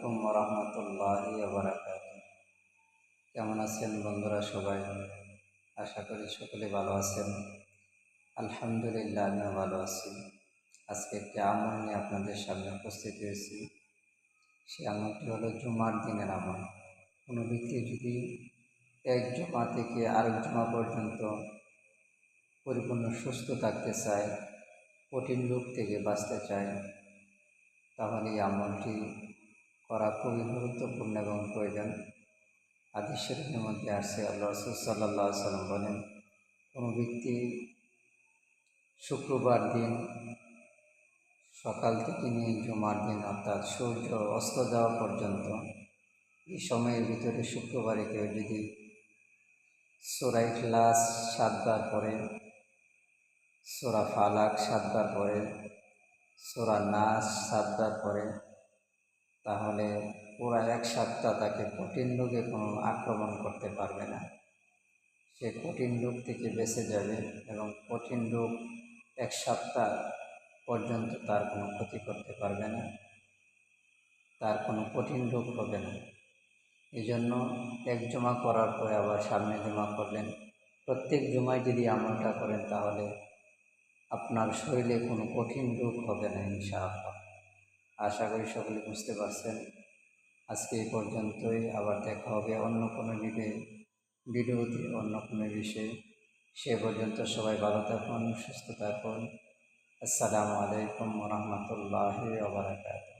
আলাইকুম রহমতুল্লাহ বারাকাত কেমন আছেন বন্ধুরা সবাই? আশা করি সকলে ভালো আছেন। আলহামদুলিল্লাহ, আমিও ভালো আছি। আজকে একটি আমল নিয়ে আপনাদের সামনে উপস্থিত হয়েছি। সেই আমলটি হলো জুমার দিনের আমল। কোনো ব্যক্তি যদি এক জমা থেকে আরেক জমা পর্যন্ত পরিপূর্ণ সুস্থ থাকতে চায়, কঠিন রোগ থেকে বাঁচতে চায়, তাহলে এই আমলটি করা খুবই গুরুত্বপূর্ণ এবং প্রয়োজন। আদি শরীফের মধ্যে আসছে আল্লাহ রসুল সাল্লাহ সাল্লাম বলেন, কোনো ব্যক্তি শুক্রবার দিন সকাল থেকে নিয়ে জুমার দিন অর্থাৎ সূর্য অস্ত যাওয়া পর্যন্ত, এই সময়ের ভিতরে শুক্রবারে কেউ যদি সোরাই ক্লাস সাতবার পরে সোরা ফালাক সাতবার পরে সোরা নাচ সাতবার পরে তাহলে পুরা এক সপ্তাহ তাকে কঠিন রোগে কোনো আক্রমণ করতে পারবে না। সে কঠিন রোগ থেকে বেঁচে যাবে এবং কঠিন রোগ এক সপ্তাহ পর্যন্ত তার কোনো ক্ষতি করতে পারবে না। তার কোনো কঠিন রোগ হবে না। এই জন্য এক জমা করার পরে আবার সামনে জমা করলেন। প্রত্যেক জমায় যদি আমলটা করেন তাহলে আপনার শরীরে কোনো কঠিন রোগ হবে না ইনশাআল্লাহ। আশা করি সকলে বুঝতে পারছেন। আজকে এই পর্যন্তই। আবার দেখা হবে অন্য কোনো বিবে ভিডিওতে অন্য কোনো বিষয়ে। সে পর্যন্ত সবাই ভালো থাকুন, সুস্থ থাকুন। আসসালামু আলাইকুম রহমতুল্লাহ আবরাকাত